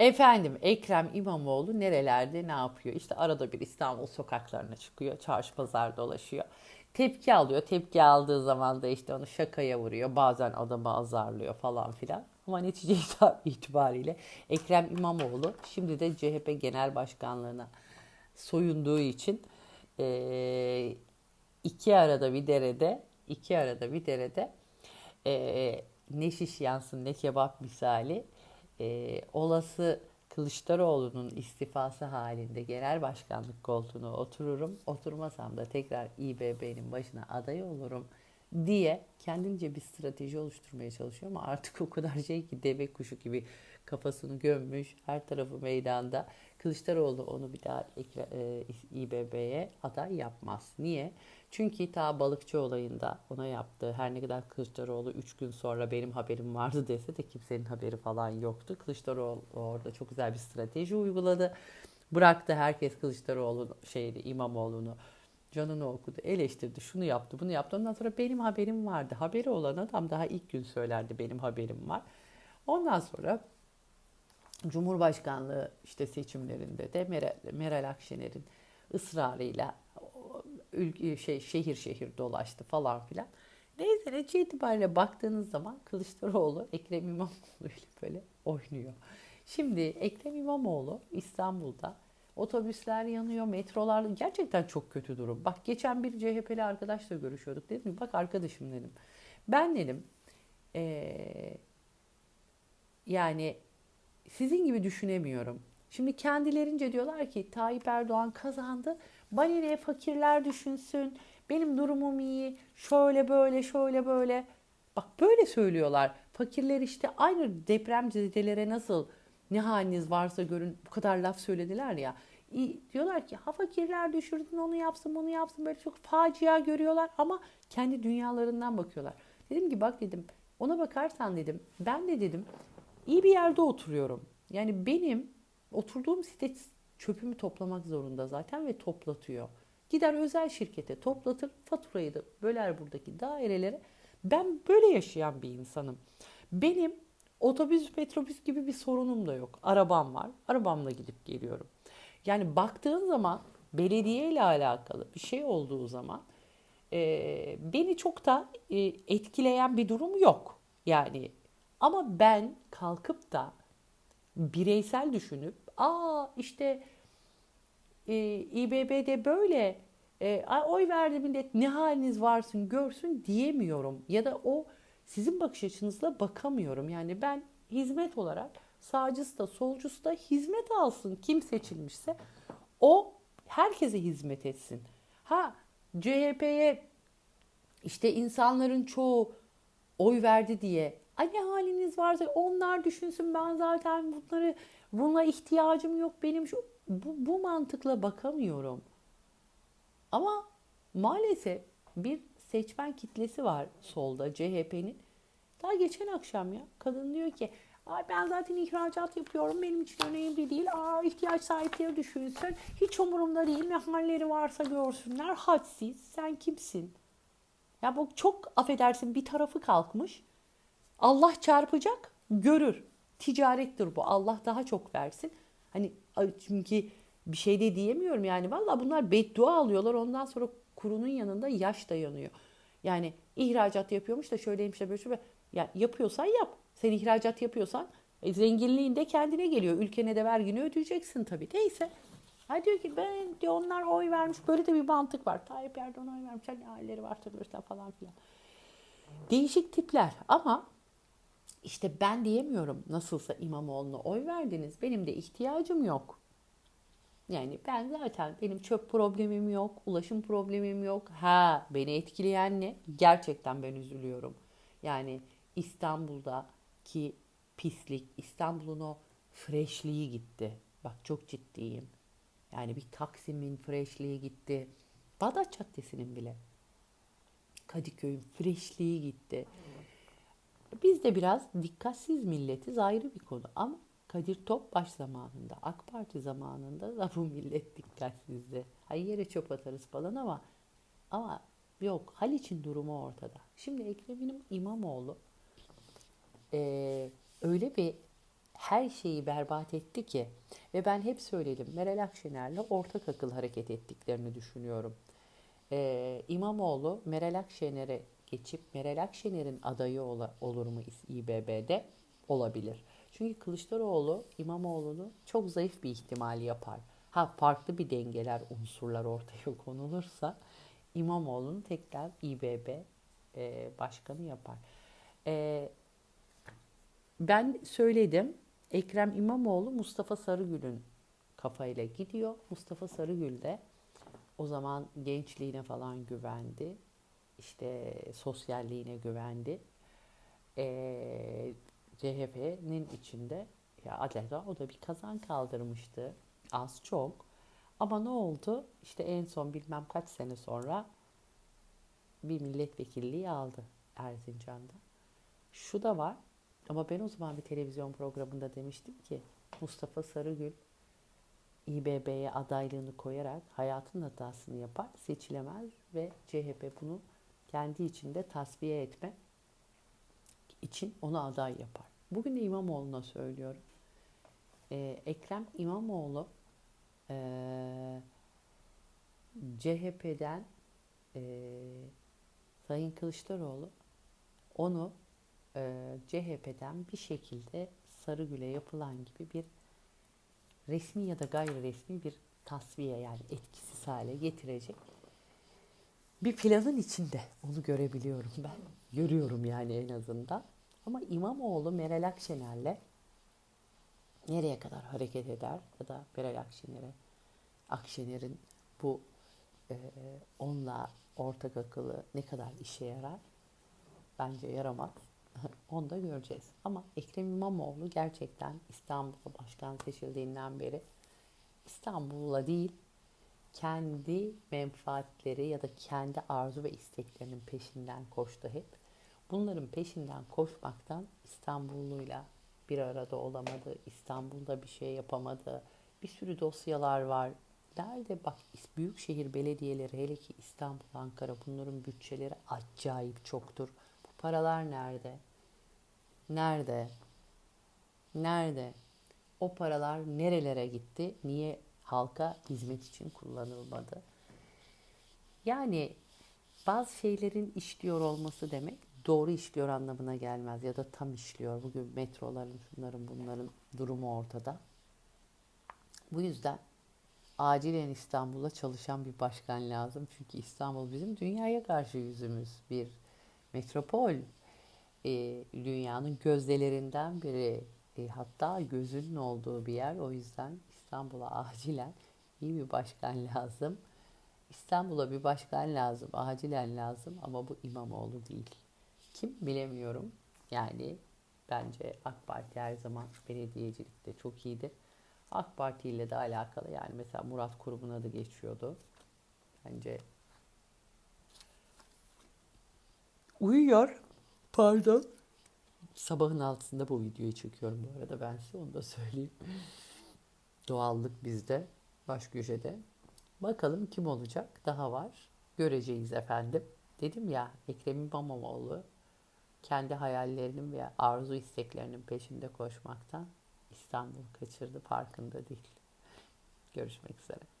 Efendim Ekrem İmamoğlu nerelerde ne yapıyor? İşte arada bir İstanbul sokaklarına çıkıyor, çarşı pazar dolaşıyor. Tepki alıyor. Tepki aldığı zaman da işte onu şakaya vuruyor. Bazen adamı azarlıyor falan filan. Ama netice itibariyle Ekrem İmamoğlu şimdi de CHP Genel Başkanlığına soyunduğu için e, iki arada bir derede iki arada bir derede e, ne şiş yansın ne kebap misali e, olası Kılıçdaroğlu'nun istifası halinde genel başkanlık koltuğuna otururum. Oturmasam da tekrar İBB'nin başına aday olurum diye kendince bir strateji oluşturmaya çalışıyor ama artık o kadar şey ki deve kuşu gibi kafasını gömmüş her tarafı meydanda. Kılıçdaroğlu onu bir daha e, İBB'ye aday yapmaz. Niye? Çünkü ta balıkçı olayında ona yaptığı her ne kadar Kılıçdaroğlu 3 gün sonra benim haberim vardı dese de kimsenin haberi falan yoktu. Kılıçdaroğlu orada çok güzel bir strateji uyguladı. Bıraktı herkes Kılıçdaroğlu şeydi İmamoğlu'nu canını okudu, eleştirdi, şunu yaptı, bunu yaptı. Ondan sonra benim haberim vardı. Haberi olan adam daha ilk gün söylerdi benim haberim var. Ondan sonra Cumhurbaşkanlığı işte seçimlerinde de Meral, Meral Akşener'in ısrarıyla şey, şehir şehir dolaştı falan filan. Neyse netice itibariyle baktığınız zaman Kılıçdaroğlu Ekrem İmamoğlu ile böyle oynuyor. Şimdi Ekrem İmamoğlu İstanbul'da otobüsler yanıyor, metrolar gerçekten çok kötü durum. Bak geçen bir CHP'li arkadaşla görüşüyorduk. Dedim bak arkadaşım dedim. Ben dedim ee, yani sizin gibi düşünemiyorum. Şimdi kendilerince diyorlar ki Tayyip Erdoğan kazandı. Bana fakirler düşünsün. Benim durumum iyi. Şöyle böyle şöyle böyle. Bak böyle söylüyorlar. Fakirler işte aynı deprem zedelere nasıl ne haliniz varsa görün bu kadar laf söylediler ya. Diyorlar ki ha fakirler düşürdün onu yapsın bunu yapsın böyle çok facia görüyorlar ama kendi dünyalarından bakıyorlar. Dedim ki bak dedim ona bakarsan dedim ben de dedim iyi bir yerde oturuyorum. Yani benim oturduğum site çöpümü toplamak zorunda zaten ve toplatıyor. Gider özel şirkete toplatır, faturayı da böler buradaki dairelere. Ben böyle yaşayan bir insanım. Benim otobüs, metrobüs gibi bir sorunum da yok. Arabam var. Arabamla gidip geliyorum. Yani baktığın zaman belediye ile alakalı bir şey olduğu zaman e, beni çok da e, etkileyen bir durum yok. Yani ama ben kalkıp da bireysel düşünüp aa işte e, İBB'de böyle e, oy verdi millet ne haliniz varsın görsün diyemiyorum. Ya da o sizin bakış açınızla bakamıyorum. Yani ben hizmet olarak sağcısı da solcusu da hizmet alsın kim seçilmişse o herkese hizmet etsin. Ha CHP'ye işte insanların çoğu oy verdi diye ne haliniz varsa onlar düşünsün ben zaten bunları buna ihtiyacım yok benim şu bu, bu mantıkla bakamıyorum. Ama maalesef bir seçmen kitlesi var solda CHP'nin. Daha geçen akşam ya kadın diyor ki Ay ben zaten ihracat yapıyorum. Benim için önemli değil. Aa ihtiyaç sahipleri düşünsün. Hiç umurumda değil. Ne halleri varsa görsünler. Hadsiz. Sen kimsin? Ya bu çok affedersin bir tarafı kalkmış. Allah çarpacak, görür. Ticarettir bu. Allah daha çok versin. Hani çünkü bir şey de diyemiyorum yani. Valla bunlar beddua alıyorlar. Ondan sonra kurunun yanında yaş dayanıyor. Yani ihracat yapıyormuş da şöyleymiş de böyle şöyle. Ya yapıyorsan yap. Sen ihracat yapıyorsan e, zenginliğin de kendine geliyor. Ülkene de vergini ödeyeceksin tabii. Neyse. Ha diyor ki ben diyor onlar oy vermiş. Böyle de bir mantık var. Tayyip Erdoğan oy vermiş. Hani aileleri var falan filan. Değişik tipler ama işte ben diyemiyorum nasılsa İmamoğlu'na oy verdiniz. Benim de ihtiyacım yok. Yani ben zaten benim çöp problemim yok, ulaşım problemim yok. Ha beni etkileyen ne? Gerçekten ben üzülüyorum. Yani İstanbul'daki pislik, İstanbul'un o freshliği gitti. Bak çok ciddiyim. Yani bir Taksim'in freshliği gitti. Bağdat Caddesi'nin bile. Kadıköy'ün freshliği gitti. Biz de biraz dikkatsiz milletiz ayrı bir konu ama Kadir Topbaş zamanında, AK Parti zamanında da bu millet dikkatsizdi. Hayır yere çöp atarız falan ama ama yok Haliç'in durumu ortada. Şimdi Ekrem İmamoğlu e, öyle bir her şeyi berbat etti ki ve ben hep söyledim Meral Akşener'le ortak akıl hareket ettiklerini düşünüyorum. Ee, İmamoğlu Meral Akşener'e geçip Meral Akşener'in adayı ola, olur mu İBB'de? Olabilir. Çünkü Kılıçdaroğlu İmamoğlu'nu çok zayıf bir ihtimal yapar. Ha farklı bir dengeler, unsurlar ortaya konulursa İmamoğlu'nu tekrar İBB e, başkanı yapar. E, ben söyledim. Ekrem İmamoğlu Mustafa Sarıgül'ün kafayla gidiyor. Mustafa Sarıgül de o zaman gençliğine falan güvendi. İşte sosyalliğine güvendi. E, CHP'nin içinde ya adeta o da bir kazan kaldırmıştı. Az çok. Ama ne oldu? İşte en son bilmem kaç sene sonra bir milletvekilliği aldı Erzincan'da. Şu da var ama ben o zaman bir televizyon programında demiştim ki Mustafa Sarıgül İBB'ye adaylığını koyarak hayatın hatasını yapar, seçilemez ve CHP bunu kendi içinde tasfiye etme için onu aday yapar. Bugün de İmamoğlu'na söylüyorum. Ee, Ekrem İmamoğlu e, CHP'den e, Sayın Kılıçdaroğlu onu e, CHP'den bir şekilde Sarıgül'e yapılan gibi bir resmi ya da gayri resmi bir tasfiye yani etkisiz hale getirecek bir planın içinde onu görebiliyorum ben. Görüyorum yani en azından. Ama İmamoğlu Meral Akşener'le nereye kadar hareket eder ya da Meral Akşener'e Akşener'in bu e, onunla ortak akıllı ne kadar işe yarar? Bence yaramaz. Onu da göreceğiz. Ama Ekrem İmamoğlu gerçekten İstanbul'a başkan seçildiğinden beri İstanbul'la değil kendi menfaatleri ya da kendi arzu ve isteklerinin peşinden koştu hep. Bunların peşinden koşmaktan İstanbulluyla bir arada olamadı. İstanbul'da bir şey yapamadı. Bir sürü dosyalar var. Nerede bak büyükşehir belediyeleri hele ki İstanbul, Ankara bunların bütçeleri acayip çoktur. Bu paralar nerede? Nerede? Nerede? O paralar nerelere gitti? Niye halka hizmet için kullanılmadı? Yani bazı şeylerin işliyor olması demek doğru işliyor anlamına gelmez ya da tam işliyor. Bugün metroların, şunların, bunların durumu ortada. Bu yüzden acilen İstanbul'a çalışan bir başkan lazım. Çünkü İstanbul bizim dünyaya karşı yüzümüz. Bir metropol. E, dünyanın gözdelerinden biri. Hatta gözünün olduğu bir yer. O yüzden İstanbul'a acilen iyi bir başkan lazım. İstanbul'a bir başkan lazım, acilen lazım ama bu İmamoğlu değil. Kim bilemiyorum. Yani bence AK Parti her zaman belediyecilikte çok iyidir. AK Parti ile de alakalı yani mesela Murat Kurum'un adı geçiyordu. Bence uyuyor. Pardon. Sabahın altında bu videoyu çekiyorum bu arada ben size onu da söyleyeyim. Doğallık bizde, baş köşede. Bakalım kim olacak? Daha var. Göreceğiz efendim. Dedim ya Ekrem İmamoğlu kendi hayallerinin ve arzu isteklerinin peşinde koşmaktan İstanbul kaçırdı farkında değil. Görüşmek üzere.